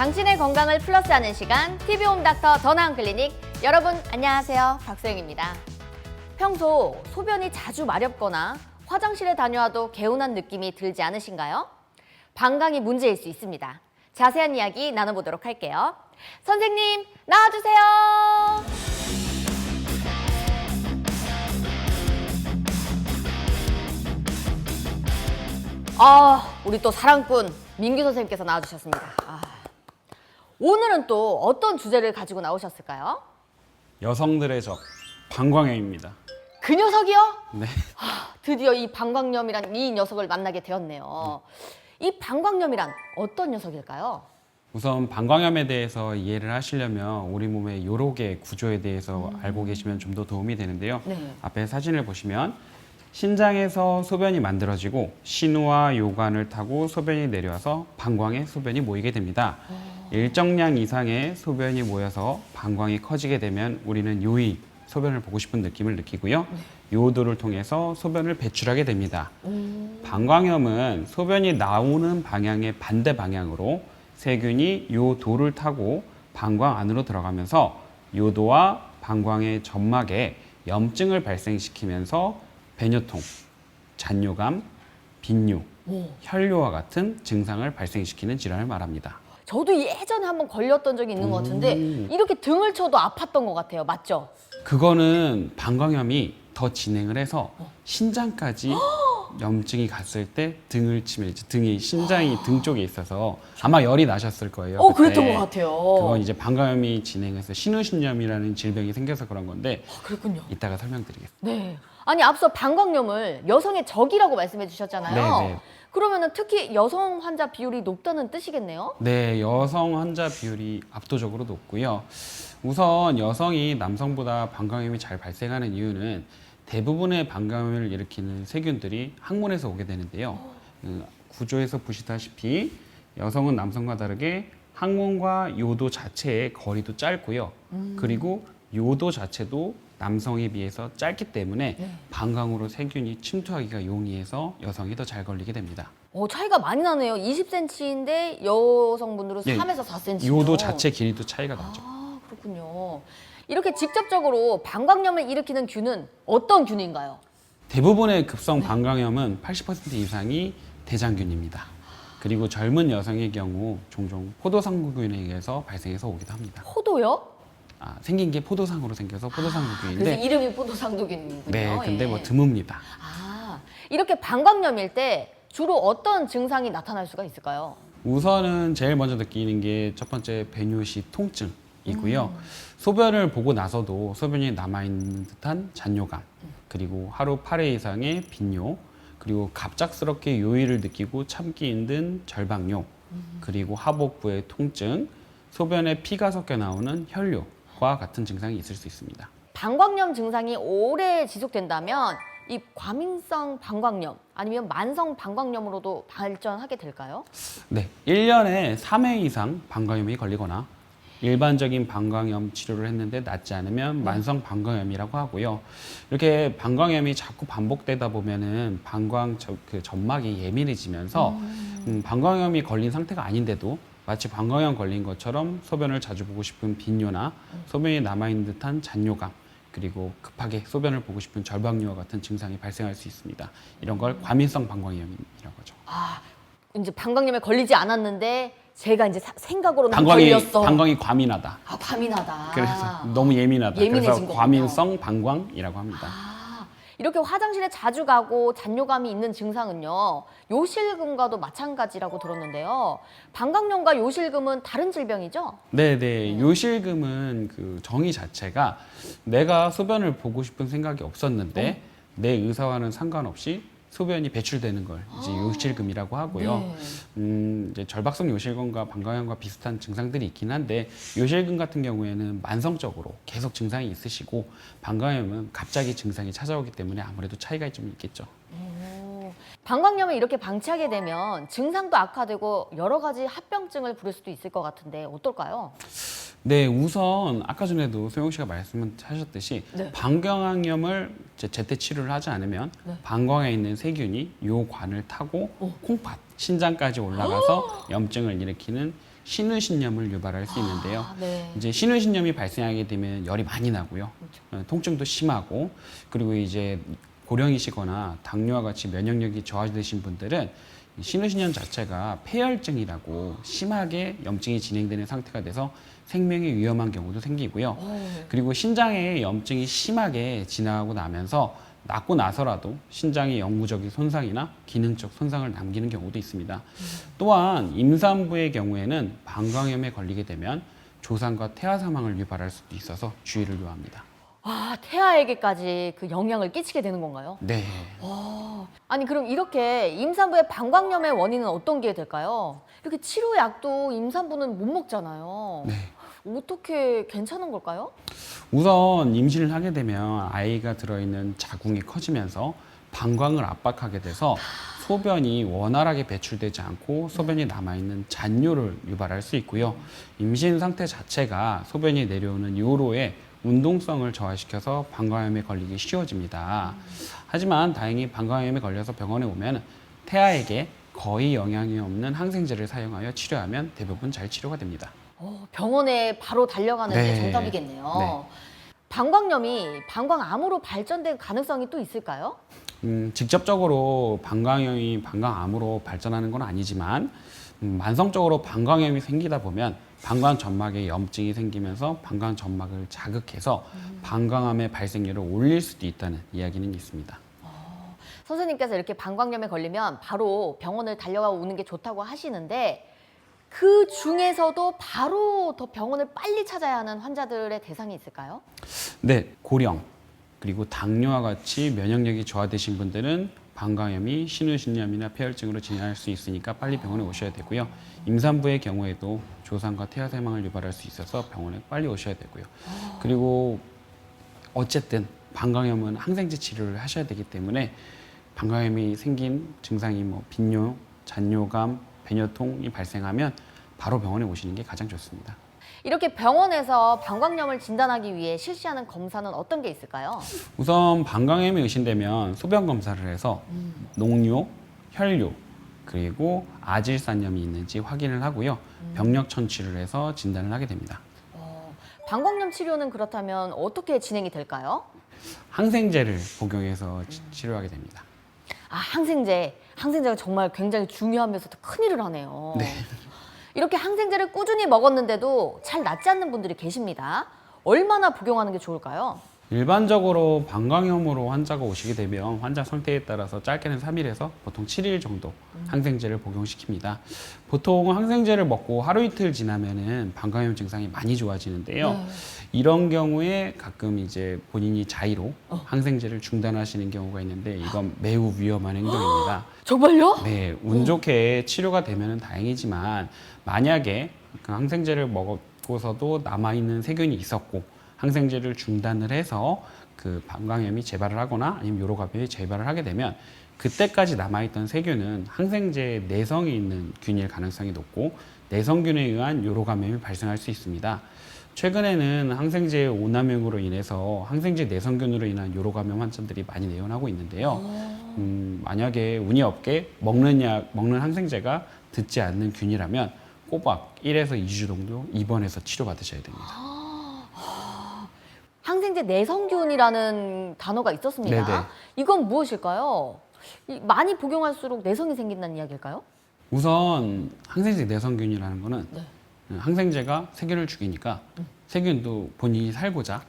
당신의 건강을 플러스하는 시간 TV 홈 닥터 더나은 클리닉 여러분 안녕하세요 박소영입니다. 평소 소변이 자주 마렵거나 화장실에 다녀와도 개운한 느낌이 들지 않으신가요? 방광이 문제일 수 있습니다. 자세한 이야기 나눠보도록 할게요. 선생님 나와주세요. 아, 우리 또 사랑꾼 민규 선생님께서 나와주셨습니다. 아, 오늘은 또 어떤 주제를 가지고 나오셨을까요? 여성들의 적 방광염입니다. 그 녀석이요? 네. 드디어 이 방광염이란 이 녀석을 만나게 되었네요. 이 방광염이란 어떤 녀석일까요? 우선 방광염에 대해서 이해를 하시려면 우리 몸의 요로의 구조에 대해서 알고 계시면 좀 더 도움이 되는데요. 네. 앞에 사진을 보시면 신장에서 소변이 만들어지고 신우와 요관을 타고 소변이 내려와서 방광에 소변이 모이게 됩니다. 일정량 이상의 소변이 모여서 방광이 커지게 되면 우리는 요이 소변을 보고 싶은 느낌을 느끼고요. 요도를 통해서 소변을 배출하게 됩니다. 방광염은 소변이 나오는 방향의 반대 방향으로 세균이 요도를 타고 방광 안으로 들어가면서 요도와 방광의 점막에 염증을 발생시키면서 배뇨통, 잔뇨감, 빈뇨, 혈뇨와 같은 증상을 발생시키는 질환을 말합니다. 저도 예전에 한번 걸렸던 적이 있는 것 같은데 이렇게 등을 쳐도 아팠던 것 같아요. 맞죠? 그거는 방광염이 더 진행을 해서 신장까지 염증이 갔을 때 등을 치면 이제 등이 신장이 등 쪽에 있어서 아마 열이 나셨을 거예요. 어, 그때. 그랬던 것 같아요. 그건 이제 방광염이 진행해서 신우신염이라는 질병이 생겨서 그런 건데 아, 그랬군요. 이따가 설명드리겠습니다. 네. 아니 앞서 방광염을 여성의 적이라고 말씀해 주셨잖아요. 네, 네. 그러면은 특히 여성 환자 비율이 높다는 뜻이겠네요. 네, 여성 환자 비율이 압도적으로 높고요. 우선 여성이 남성보다 방광염이 잘 발생하는 이유는 대부분의 방광염을 일으키는 세균들이 항문에서 오게 되는데요. 그 구조에서 보시다시피 여성은 남성과 다르게 항문과 요도 자체의 거리도 짧고요. 그리고 요도 자체도 남성에 비해서 짧기 때문에 방광으로 세균이 침투하기가 용이해서 여성이 더 잘 걸리게 됩니다. 어, 차이가 많이 나네요. 20cm인데 여성분들은 예, 3에서 4cm. 요도 자체 길이도 차이가 나죠. 아, 그렇군요. 이렇게 직접적으로 방광염을 일으키는 균은 어떤 균인가요? 대부분의 급성 방광염은 80% 이상이 대장균입니다. 그리고 젊은 여성의 경우 종종 포도상구균에 의해서 발생해서 오기도 합니다. 포도요? 아, 생긴 게 포도상으로 생겨서 그래서 포도상구균인데 이름이 포도상도균이군요. 네, 근데 뭐 예. 드뭅니다. 아, 이렇게 방광염일 때 주로 어떤 증상이 나타날 수가 있을까요? 우선은 제일 먼저 느끼는 게 첫 번째 배뇨시 통증이고요. 소변을 보고 나서도 소변이 남아 있는 듯한 잔뇨감, 그리고 하루 8회 이상의 빈뇨, 그리고 갑작스럽게 요의를 느끼고 참기 힘든 절박뇨, 그리고 하복부의 통증, 소변에 피가 섞여 나오는 혈뇨 와 같은 증상이 있을 수 있습니다. 방광염 증상이 오래 지속된다면 이 과민성 방광염 아니면 만성 방광염으로도 발전하게 될까요? 네, 1년에 3회 이상 방광염이 걸리거나 일반적인 방광염 치료를 했는데 낫지 않으면 만성 방광염이라고 하고요. 이렇게 방광염이 자꾸 반복되다 보면은 방광 저, 그 점막이 예민해지면서 음, 방광염이 걸린 상태가 아닌데도 마치 방광염 걸린 것처럼 소변을 자주 보고 싶은 빈뇨나 소변이 남아있는 듯한 잔뇨감 그리고 급하게 소변을 보고 싶은 절박뇨와 같은 증상이 발생할 수 있습니다. 이런 걸 과민성 방광염이라고 하죠. 아, 이제 방광염에 걸리지 않았는데 제가 이제 사- 생각으로는 방광이 걸렸어. 방광이 과민하다. 아, 과민하다. 그래서 너무 예민하다. 예민해진 그래서 거군요. 과민성 방광이라고 합니다. 아, 이렇게 화장실에 자주 가고 잔뇨감이 있는 증상은요. 요실금과도 마찬가지라고 들었는데요. 방광염과 요실금은 다른 질병이죠? 네, 네. 요실금은 그 정의 자체가 내가 소변을 보고 싶은 생각이 없었는데 내 의사와는 상관없이 소변이 배출되는 걸 이제 요실금이라고 하고요. 네. 음, 이제 절박성 요실금과 방광염과 비슷한 증상들이 있긴 한데 요실금 같은 경우에는 만성적으로 계속 증상이 있으시고 방광염은 갑자기 증상이 찾아오기 때문에 아무래도 차이가 좀 있겠죠. 오, 방광염을 이렇게 방치하게 되면 증상도 악화되고 여러 가지 합병증을 부를 수도 있을 것 같은데 어떨까요? 네, 우선 아까 전에도 소영 씨가 말씀하셨듯이 네. 방광염을 제때 치료를 하지 않으면 네. 방광에 있는 세균이 요 관을 타고 콩팥, 신장까지 올라가서 염증을 일으키는 신우신염을 유발할 수 있는데요. 아, 네. 이제 신우신염이 발생하게 되면 열이 많이 나고요. 어, 통증도 심하고 그리고 이제 고령이시거나 당뇨와 같이 면역력이 저하되신 분들은 이 신우신염 자체가 폐혈증이라고 심하게 염증이 진행되는 상태가 돼서 생명에 위험한 경우도 생기고요. 그리고 신장에 염증이 심하게 진행하고 나면서 낫고 나서라도 신장의 영구적인 손상이나 기능적 손상을 남기는 경우도 있습니다. 또한 임산부의 경우에는 방광염에 걸리게 되면 조산과 태아 사망을 유발할 수도 있어서 주의를 요합니다. 아, 태아에게까지 그 영향을 끼치게 되는 건가요? 네. 아니 그럼 이렇게 임산부의 방광염의 원인은 어떤 게 될까요? 이렇게 치료약도 임산부는 못 먹잖아요. 네. 어떻게 괜찮은 걸까요? 우선 임신을 하게 되면 아이가 들어있는 자궁이 커지면서 방광을 압박하게 돼서 소변이 원활하게 배출되지 않고 소변이 남아있는 잔뇨를 유발할 수 있고요. 임신 상태 자체가 소변이 내려오는 요로에 운동성을 저하시켜서 방광염에 걸리기 쉬워집니다. 하지만 다행히 방광염에 걸려서 병원에 오면 태아에게 거의 영향이 없는 항생제를 사용하여 치료하면 대부분 잘 치료가 됩니다. 어, 병원에 바로 달려가는 게 네. 정답이겠네요. 네. 방광염이 방광암으로 발전될 가능성이 또 있을까요? 음, 직접적으로 방광염이 방광암으로 발전하는 건 아니지만 음, 만성적으로 방광염이 생기다 보면 방광 점막에 염증이 생기면서 방광 점막을 자극해서 방광암의 발생률을 올릴 수도 있다는 이야기는 있습니다. 선생님께서 이렇게 방광염에 걸리면 바로 병원을 달려가 오는 게 좋다고 하시는데 그 중에서도 바로 더 병원을 빨리 찾아야 하는 환자들의 대상이 있을까요? 네, 고령 그리고 당뇨와 같이 면역력이 저하되신 분들은 방광염이 신우신염이나 폐혈증으로 진행할 수 있으니까 빨리 병원에 오셔야 되고요. 임산부의 경우에도 조산과 태아 사망을 유발할 수 있어서 병원에 빨리 오셔야 되고요. 그리고 어쨌든 방광염은 항생제 치료를 하셔야 되기 때문에 방광염이 생긴 증상이 뭐 빈뇨, 잔뇨감, 배뇨통이 발생하면 바로 병원에 오시는 게 가장 좋습니다. 이렇게 병원에서 방광염을 진단하기 위해 실시하는 검사는 어떤 게 있을까요? 우선 방광염이 의심되면 소변 검사를 해서 농뇨, 혈뇨 그리고 아질산염이 있는지 확인을 하고요. 병력 천취를 해서 진단을 하게 됩니다. 어, 방광염 치료는 그렇다면 어떻게 진행이 될까요? 항생제를 복용해서 치- 치료하게 됩니다. 아, 항생제. 항생제가 정말 굉장히 중요하면서도 큰 일을 하네요. 네. 이렇게 항생제를 꾸준히 먹었는데도 잘 낫지 않는 분들이 계십니다. 얼마나 복용하는 게 좋을까요? 일반적으로 방광염으로 환자가 오시게 되면 환자 상태에 따라서 짧게는 3일에서 보통 7일 정도 항생제를 복용시킵니다. 보통 항생제를 먹고 하루 이틀 지나면은 방광염 증상이 많이 좋아지는데요. 이런 경우에 가끔 이제 본인이 자의로 항생제를 중단하시는 경우가 있는데 이건 매우 위험한 행동입니다. 정말요? 네, 운 좋게 치료가 되면 다행이지만 만약에 그 항생제를 먹고서도 남아 있는 세균이 있었고 항생제를 중단을 해서 그 방광염이 재발을 하거나 아니면 요로감염이 재발을 하게 되면 그때까지 남아있던 세균은 항생제의 내성이 있는 균일 가능성이 높고 내성균에 의한 요로감염이 발생할 수 있습니다. 최근에는 항생제 오남용으로 인해서 항생제 내성균으로 인한 요로감염 환자들이 많이 내원하고 있는데요. 음, 만약에 운이 없게 먹는 약, 먹는 항생제가 듣지 않는 균이라면 꼬박 1에서 2주 정도 입원해서 치료받으셔야 됩니다. 항생제 내성균이라는 단어가 있었습니다. 네네. 이건 무엇일까요? 이- 많이 복용할수록 내성이 생긴다는 이야기일까요? 우선 항생제 내성균이라는 거는 네. 항생제가 세균을 죽이니까 세균도 본인이 살고자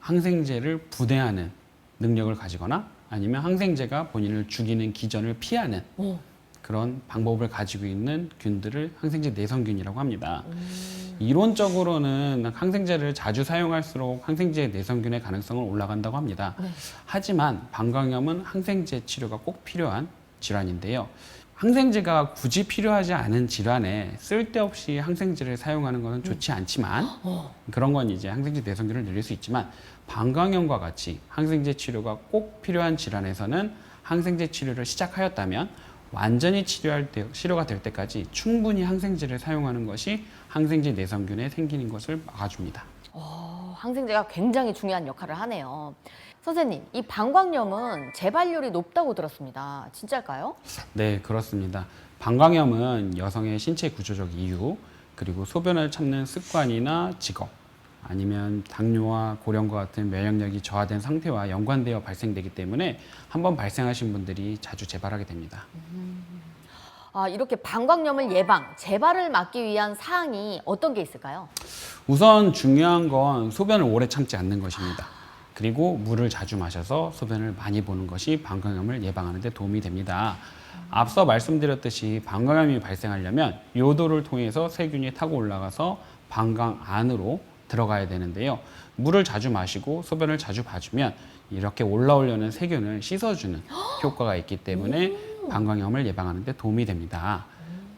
항생제를 분해하는 능력을 가지거나 아니면 항생제가 본인을 죽이는 기전을 피하는 오. 그런 방법을 가지고 있는 균들을 항생제 내성균이라고 합니다. 이론적으로는 항생제를 자주 사용할수록 항생제 내성균의 가능성은 올라간다고 합니다. 하지만 방광염은 항생제 치료가 꼭 필요한 질환인데요. 항생제가 굳이 필요하지 않은 질환에 쓸데없이 항생제를 사용하는 것은 좋지 않지만 그런 건 이제 항생제 내성균을 늘릴 수 있지만 방광염과 같이 항생제 치료가 꼭 필요한 질환에서는 항생제 치료를 시작하였다면 완전히 치료할 때, 치료가 될 때까지 충분히 항생제를 사용하는 것이 항생제 내성균에 생기는 것을 막아줍니다. 어, 항생제가 굉장히 중요한 역할을 하네요. 선생님, 이 방광염은 재발률이 높다고 들었습니다. 진짜일까요? 네, 그렇습니다. 방광염은 여성의 신체 구조적 이유, 그리고 소변을 참는 습관이나 직업 아니면 당뇨와 고령과 같은 면역력이 저하된 상태와 연관되어 발생되기 때문에 한번 발생하신 분들이 자주 재발하게 됩니다. 아, 이렇게 방광염을 예방, 재발을 막기 위한 사항이 어떤 게 있을까요? 우선 중요한 건 소변을 오래 참지 않는 것입니다. 그리고 물을 자주 마셔서 소변을 많이 보는 것이 방광염을 예방하는 데 도움이 됩니다. 앞서 말씀드렸듯이 방광염이 발생하려면 요도를 통해서 세균이 타고 올라가서 방광 안으로 들어가야 되는데요. 물을 자주 마시고 소변을 자주 봐주면 이렇게 올라오려는 세균을 씻어주는 효과가 있기 때문에 방광염을 예방하는 데 도움이 됩니다.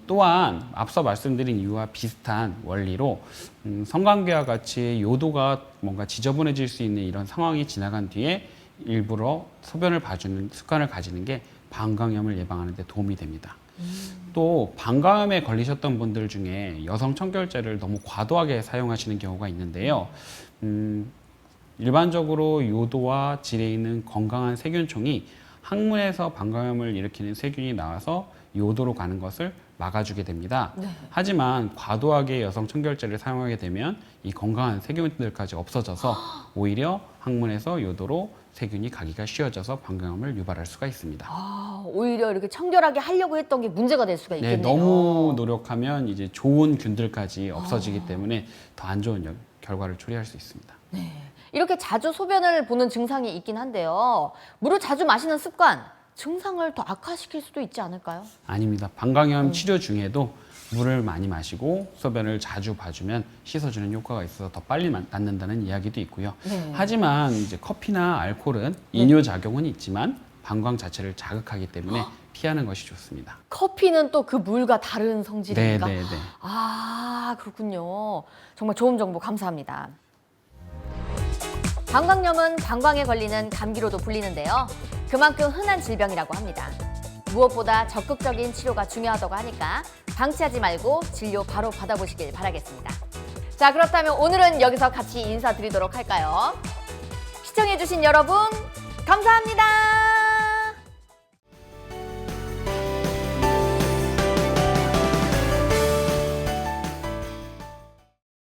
또한 앞서 말씀드린 이유와 비슷한 원리로 음, 성관계와 같이 요도가 뭔가 지저분해질 수 있는 이런 상황이 지나간 뒤에 일부러 소변을 봐주는 습관을 가지는 게 방광염을 예방하는 데 도움이 됩니다. 또 방광염에 걸리셨던 분들 중에 여성 청결제를 너무 과도하게 사용하시는 경우가 있는데요. 음, 일반적으로 요도와 질에 있는 건강한 세균총이 항문에서 방광염을 일으키는 세균이 나와서 요도로 가는 것을 막아주게 됩니다. 하지만 과도하게 여성 청결제를 사용하게 되면 이 건강한 세균들까지 없어져서 오히려 항문에서 요도로 세균이 가기가 쉬워져서 방광염을 유발할 수가 있습니다. 아, 오히려 이렇게 청결하게 하려고 했던 게 문제가 될 수가 네, 있겠네요. 너무 노력하면 이제 좋은 균들까지 없어지기 때문에 더 안 좋은 여- 결과를 초래할 수 있습니다. 이렇게 자주 소변을 보는 증상이 있긴 한데요. 물을 자주 마시는 습관, 증상을 더 악화시킬 수도 있지 않을까요? 아닙니다. 방광염 치료 중에도 물을 많이 마시고 소변을 자주 봐주면 씻어주는 효과가 있어서 더 빨리 마- 낫는다는 이야기도 있고요. 네. 하지만 이제 커피나 알코올은 이뇨 작용은 있지만 방광 자체를 자극하기 때문에 피하는 것이 좋습니다. 커피는 또 그 물과 다른 성질입니까? 네, 네, 네. 아, 그렇군요. 정말 좋은 정보 감사합니다. 방광염은 방광에 걸리는 감기로도 불리는데요. 그만큼 흔한 질병이라고 합니다. 무엇보다 적극적인 치료가 중요하다고 하니까 방치하지 말고 진료 바로 받아보시길 바라겠습니다. 자, 그렇다면 오늘은 여기서 같이 인사드리도록 할까요? 시청해주신 여러분, 감사합니다.